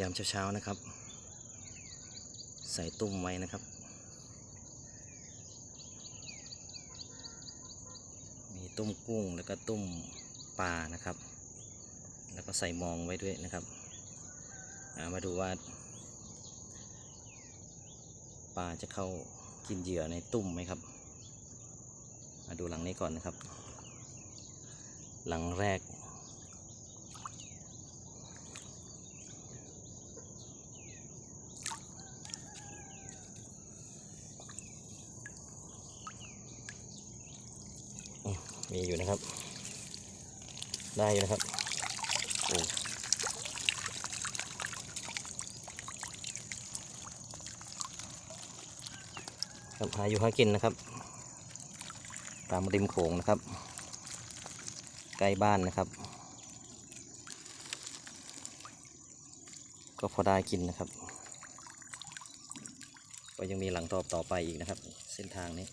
ยามเช้าๆนะครับ ใส่ตุ้มไว้นะครับ มีตุ้มกุ้งแล้วก็ตุ้มปลานะครับ แล้วก็ใส่มองไว้ด้วยนะครับามาดูว่าปลาจะเข้ากินเหยื่อในตุ้มไหมครับมาดูหลังนี้ก่อนนะครับ หลังแรก มีอยู่นะครับ ได้อยู่นะครับโอ้ครับหาอยู่หากินนะครับ ตามริมโขงนะครับ ใกล้บ้านนะครับ ก็พอได้กินนะครับ ก็ยังมีหลังต่อต่อไปอีกนะครับ เส้นทางนี้